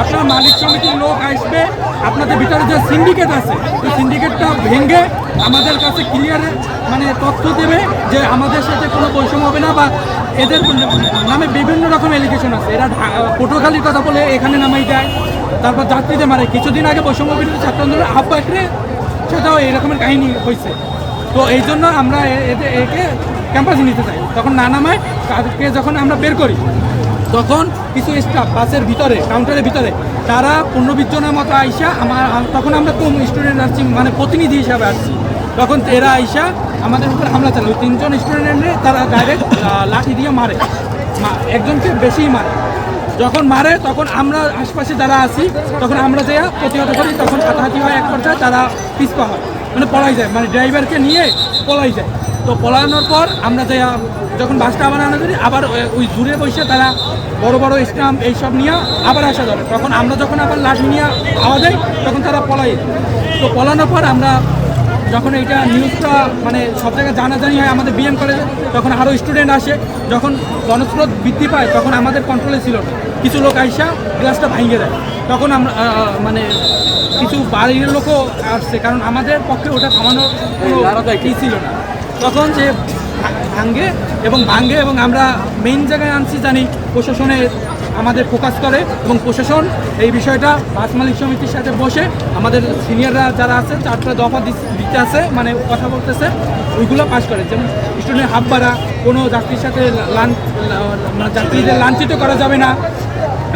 আপনার মালিক সমিতির লোক আসবে, আপনাদের ভিতরে যে সিন্ডিকেট আছে ওই সিন্ডিকেটটা ভেঙে আমাদের কাছে ক্লিয়ার মানে তথ্য দেবে যে আমাদের সাথে কোনো বৈষম্য হবে না বা এদের নামে বিভিন্ন রকম এলিগেশন আছে। এরা পটুয়াখালীর কথা বলে এখানে নামাই যায় তারপর যাত্রীদের মারে। কিছুদিন আগে বৈষম্য বিরোধী ছাত্র আন্দোলনের আহ্বায়করে সেটাও এই রকমের কাহিনী হয়েছে তো এই জন্য আমরা একে ক্যাম্পাসে নিতে চাই। তখন না নামায়, তাদেরকে যখন আমরা বের করি তখন কিছু স্টাফ বাসের ভিতরে কাউন্টারের ভিতরে, তারা পনেরো বিশ জনের মতো আইসা আমার তখন আমরা কম স্টুডেন্ট আসছি মানে প্রতিনিধি হিসাবে আসছি। তখন এরা আইসা আমাদের উপর হামলা চালায়। ওই তিনজন স্টুডেন্টে তারা ডাইরেক্ট লাঠি দিয়ে মারে। একজনকে বেশি মারে। যখন মারে, তখন আমরা আশপাশে যারা আছি, তখন আমরা যে প্রতিহত করি, তখন হাতাহাতি হয় এক পর্যায়ে, তারা পিছপা হয়। মানে পলাই যায়। মানে ড্রাইভারকে নিয়ে পলাই যায়। তো পলানোর পর আমরা যে যখন বাসটা আবার আনা করি আবার ওই- দূরে বসে তারা বড় বড় স্টাম্প এইসব নিয়ে আবার আসা ধরে। তখন আমরা যখন আবার লাঠি নিয়ে আওয়া দেয় তখন তারা পলাই তো পলানোর পর আমরা যখন এইটা নিউজটা মানে সব জায়গায় জানাজানি হয় আমাদের বিএম কলেজে তখন আরও স্টুডেন্ট আসে। যখন জনস্রোত বৃদ্ধি পায় তখন আমাদের কন্ট্রোলে ছিল না। কিছু লোক আইসা গ্লাসটা ভাঙিয়ে দেয়। তখন আমরা মানে কিছু বাড়ির লোকও আসছে কারণ আমাদের পক্ষে ওটা থামানোর কোনো কি ছিল না। তখন যে ভাঙ্গে এবং ভাঙ্গে এবং আমরা মেইন জায়গায় আনছি জানি প্রশাসনের আমাদের ফোকাস করে এবং প্রশাসন এই বিষয়টা বাস মালিক সমিতির সাথে বসে আমাদের সিনিয়ররা যারা আছে, চারটা দফা দিতে আছে মানে কথা বলতেছে, ওইগুলো পাস করে। যেমন স্টুডেন্ট হাফ ভাড়া কোনো যাত্রীর সাথে লান মানে যাত্রীদের লাঞ্ছিত করা যাবে না।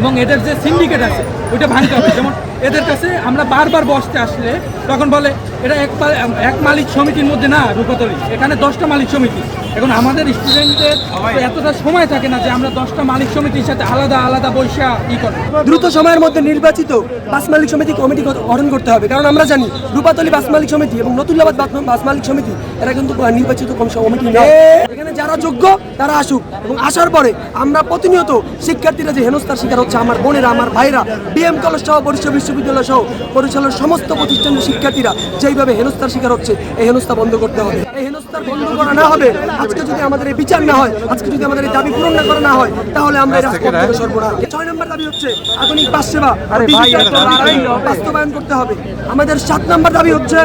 এবং এদের যে সিন্ডিকেট আছে, ওইটা ভাঙতে হবে। যেমন এদের কাছে আমরা বারবার বসতে আসলে তখন বলে এটা এক এক মালিক সমিতির মধ্যে না রূপতলি। এখানে দশটা মালিক সমিতি। এখন আমাদের স্টুডেন্টদের এতটা সময় থাকে না যে আমরা দশটা মালিক সমিতির সাথে আলাদা আলাদা বৈশা ই করব। দ্রুত সময়ের মধ্যে নির্বাচিত বাস মালিক সমিতি কমিটি গঠন করতে হবে। কারণ আমরা জানি রূপাতলী বাস মালিক সমিতি এবং নতুল্লাবাদ বাস- বাস মালিক সমিতি এরা কিন্তু নির্বাচিত কমিটি নয়। এখানে যারা যোগ্য তারা আসুক এবং আসার পরে আমরা প্রতিনিয়ত শিক্ষার্থীরা যে হেনস্থার শিকার হচ্ছে আমার বোনেরা আমার ভাইরা বিএম কলেজ সহ বরিশাল বিশ্ববিদ্যালয় সহ বরিশালের সমস্ত প্রতিষ্ঠানের শিক্ষার্থীরা যেইভাবে হেনস্থার শিকার হচ্ছে, এই হেনস্থা বন্ধ করতে হবে। এই হেনস্থার বন্ধ করা না হবে আজকে যদি আমাদের এই বিচার না হয় আজকে যদি আমাদের এই দাবি পূরণ না করা না হয় তাহলে আমরা এই রাজপথ থেকে সরবো না? ছয় নম্বর দাবি হচ্ছে আধুনিক বাস সেবা। বাস্তবায়ন করতে হবে। আমাদের সাত নম্বর দাবি হচ্ছে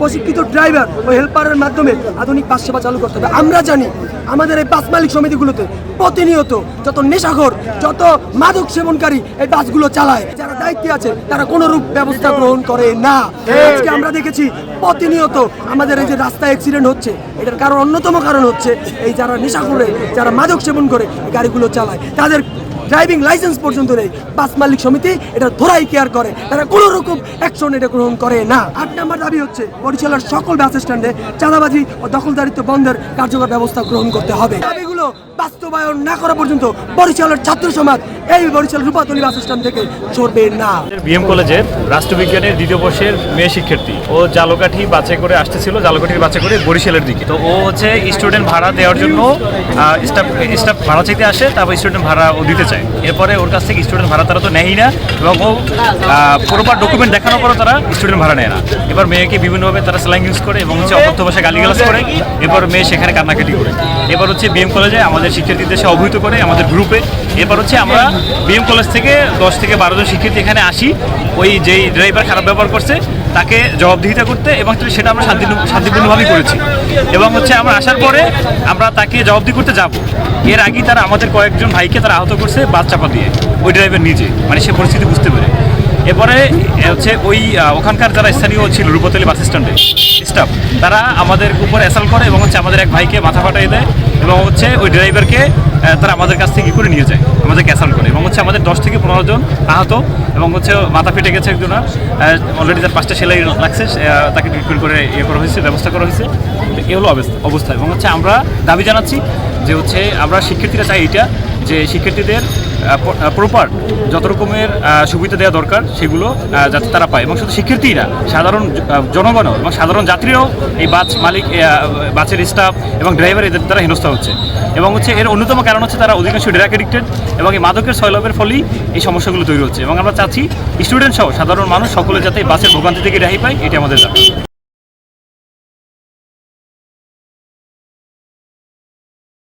প্রশিক্ষিত ড্রাইভার ও হেল্পারের মাধ্যমে আধুনিক বাস সেবা চালু করতে হবে। আমরা জানি আমাদের এই বাস মালিক সমিতিগুলোতে প্রতিনিয়ত যত নেশাখোর যত মাদক সেবনকারী এই বাসগুলো চালায় যারা দায়িত্বে আছে তারা কোনো রূপ ব্যবস্থা গ্রহণ করে না। আজকে আমরা দেখেছি প্রতিনিয়ত আমাদের এই যে রাস্তায় অ্যাক্সিডেন্ট হচ্ছে, এটার কারণ অন্যতম কারণ হচ্ছে এই যারা নেশা করে, যারা মাদক সেবন করে গাড়িগুলো চালায়। তাদের ড্রাইভিং লাইসেন্স পর্যন্ত নেই। বাস মালিক সমিতি এটা ধরাই কেয়ার করে। তারা কোনো রকম অ্যাকশন এটা গ্রহণ করে না। আট নম্বর দাবি হচ্ছে, বরিশালের সকল বাস স্ট্যান্ডে চাঁদাবাজি ও দখলদারিত্ব বন্ধের কার্যকর ব্যবস্থা গ্রহণ করতে হবে। বাস্তবায়ন না করা পর্যন্ত বরিশালের ছাত্র সমাজ, এই বরিশাল রূপাতলী বাস স্ট্যান্ড থেকে সরবে না। বিএম কলেজের রাষ্ট্রবিজ্ঞানের দ্বিতীয় বর্ষের মেয়ে শিক্ষার্থী। ও জালকাঠি বাছাই করে আসতেছিল, জালকাঠির বাছাই করে বরিশালের দিকে। তো ও হচ্ছে স্টুডেন্ট ভাড়া দেওয়ার জন্য স্টাফ ভাড়া চাইতে আসে, তারপর স্টুডেন্ট ভাড়া ও দিতে চায়। এরপরে ওর কাছ থেকে স্টুডেন্ট ভাড়া তারা তো নেয়ই না, এবং ও পুরোবার ডকুমেন্ট দেখানোর পরও তারা স্টুডেন্ট ভাড়া নেয় না। এবার মেয়েকে বিভিন্নভাবে তারা স্ল্যাং ইউজ করে এবং হচ্ছে অকথ্য ভাষায় গালিগালাজ করে, এরপর মেয়ে সেখানে কান্নাকাটি করে। এবার হচ্ছে বিএম কলেজে আমাদের শিক্ষার্থীদের সে অবহিত করে আমাদের গ্রুপে এরপর হচ্ছে আমরা বিএম কলেজ থেকে দশ থেকে বারো জন শিক্ষার্থী এখানে আসি। ওই যেই ড্রাইভার খারাপ ব্যবহার করছে, তাকে জবাবদিহিতা করতে এবং সেটা আমরা শান্তি শান্তিপূর্ণভাবেই করেছি। এবং হচ্ছে আমরা আসার পরে আমরা তাকে জবাবদিহি করতে যাব। এর আগেই তারা আমাদের কয়েকজন ভাইকে তারা আহত করছে বাস চাপা দিয়ে ওই ড্রাইভার নিজে। মানে সে পরিস্থিতি বুঝতে পেরে। এরপরে হচ্ছে ওই ওখানকার যারা স্থানীয় ছিল রূপতলী বাস স্ট্যান্ডে স্টাফ তারা আমাদের উপর অ্যাসাল করে এবং হচ্ছে আমাদের এক ভাইকে মাথা ফাটাই দেয় এবং হচ্ছে ওই ড্রাইভারকে তারা আমাদের কাছ থেকে করে নিয়ে যায়, আমাদেরকে অ্যাসাল্ট করে এবং হচ্ছে আমাদের দশ থেকে পনেরো জন আহত এবং হচ্ছে মাথা ফেটে গেছে একজন অলরেডি তার পাঁচটা সেলাই লাগছে তাকে ট্রিটমেন্ট করে ইয়ে করা হয়েছে, ব্যবস্থা করা হয়েছে। এই হলো অবস্থা এবং হচ্ছে আমরা দাবি জানাচ্ছি যে হচ্ছে আমরা শিক্ষার্থীরা চাই এটা যে শিক্ষার্থীদের প্রপার যত রকমের সুবিধা দেওয়া দরকার সেগুলো যাতে তারা পায়। এবং শুধু শিক্ষার্থীরা সাধারণ জ- আহ, জনগণও এবং সাধারণ যাত্রীরাও এই বাস মালিক বাসের স্টাফ এবং ড্রাইভার এদের দ্বারা হেনস্থা হচ্ছে। এবং হচ্ছে এর অন্যতম কারণ হচ্ছে তারা অধিকাংশ ড্রাগ এডিক্টেড এবং এই মাদকের সয়লাভের ফলেই এই সমস্যাগুলো তৈরি হচ্ছে। এবং আমরা চাচ্ছি স্টুডেন্ট সহ সাধারণ মানুষ সকলে যাতে এই বাসের ভোগান্তি থেকে রেহাই পায় এটি আমাদের দাবি।